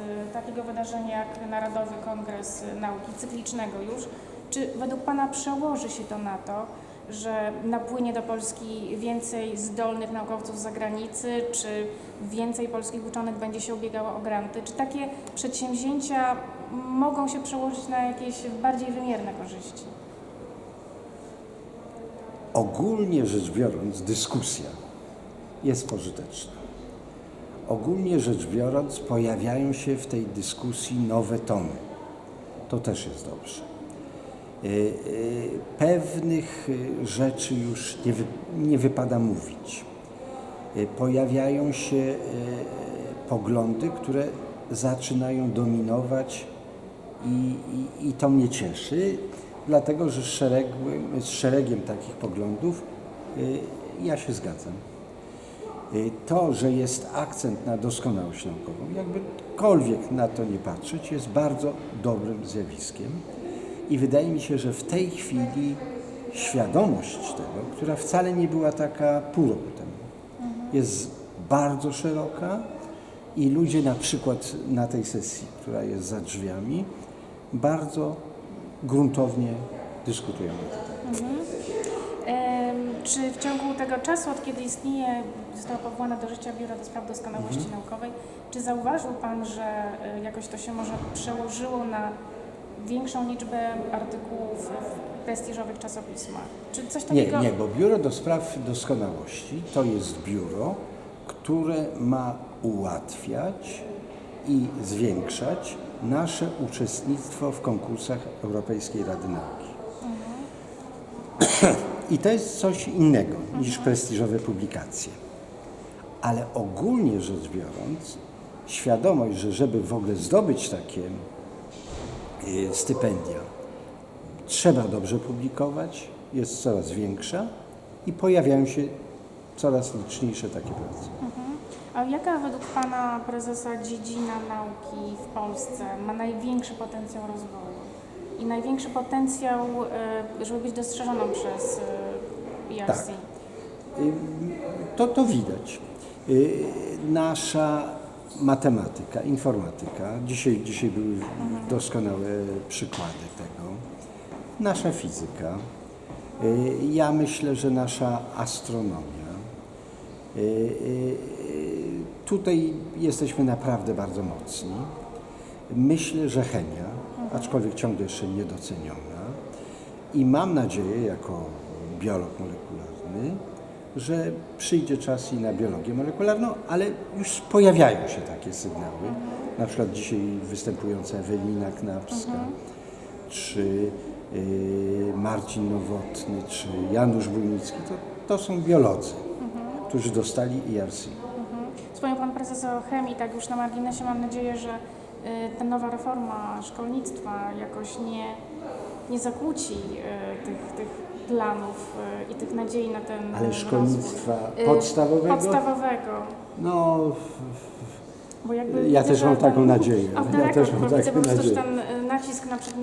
y, takiego wydarzenia jak Narodowy Kongres Nauki Cyklicznego już. Czy według Pana przełoży się to na to, że napłynie do Polski więcej zdolnych naukowców z zagranicy, czy więcej polskich uczonych będzie się ubiegało o granty? Czy takie przedsięwzięcia mogą się przełożyć na jakieś bardziej wymierne korzyści? Ogólnie rzecz biorąc, dyskusja jest pożyteczna. Ogólnie rzecz biorąc, pojawiają się w tej dyskusji nowe tomy. To też jest dobrze. Y, y, Pewnych y, rzeczy już nie, nie wypada mówić. Pojawiają się poglądy, które zaczynają dominować i, i, i to mnie cieszy, dlatego że z, z szeregiem takich poglądów ja się zgadzam. Y, To, że jest akcent na doskonałość naukową, jakbykolwiek na to nie patrzeć, jest bardzo dobrym zjawiskiem. I wydaje mi się, że w tej chwili świadomość tego, która wcale nie była taka pół roku temu, jest bardzo szeroka i ludzie na przykład na tej sesji, która jest za drzwiami, bardzo gruntownie dyskutują na ten temat. Czy w ciągu tego czasu, od kiedy istnieje, zostało powołane do życia Biuro do Spraw Doskonałości Naukowej, czy zauważył Pan, że y, jakoś to się może przełożyło na większą liczbę artykułów w prestiżowych czasopismach? Czy coś Nie, takiego? nie, bo Biuro do Spraw Doskonałości to jest biuro, które ma ułatwiać i zwiększać nasze uczestnictwo w konkursach Europejskiej Rady Nauki. I to jest coś innego niż prestiżowe publikacje. Ale ogólnie rzecz biorąc, świadomość, że żeby w ogóle zdobyć takie y, stypendia, trzeba dobrze publikować, jest coraz większa i pojawiają się coraz liczniejsze takie prace. A jaka według Pana prezesa dziedzina nauki w Polsce ma największy potencjał rozwoju i największy potencjał, y, żeby być dostrzeżoną przez ERC? Tak. Y, To, to widać. Y, Nasza matematyka, informatyka, dzisiaj, dzisiaj były doskonałe przykłady tego. Nasza fizyka, ja myślę, że nasza astronomia. Tutaj jesteśmy naprawdę bardzo mocni. Myślę, że chemia, aczkolwiek ciągle jeszcze niedoceniona. I mam nadzieję, jako biolog molekularny, że przyjdzie czas i na biologię molekularną, ale już pojawiają się takie sygnały. Na przykład dzisiaj występująca Ewelina Knapska, czy y, Marcin Nowotny, czy Janusz Bujnicki. To, to są biolodzy, którzy dostali ERC. Wspomniał Pan prezes o chemii, tak już na marginesie mam nadzieję, że ta nowa reforma szkolnictwa jakoś nie, nie zakłóci y, tych, tych planów y, i tych nadziei na ten Ale rozwój. szkolnictwa Y, podstawowego? Podstawowego. No, Bo jakby Ja też mam taką nadzieję. Ja też mam taką nadzieję. ten y, nacisk na przedmiot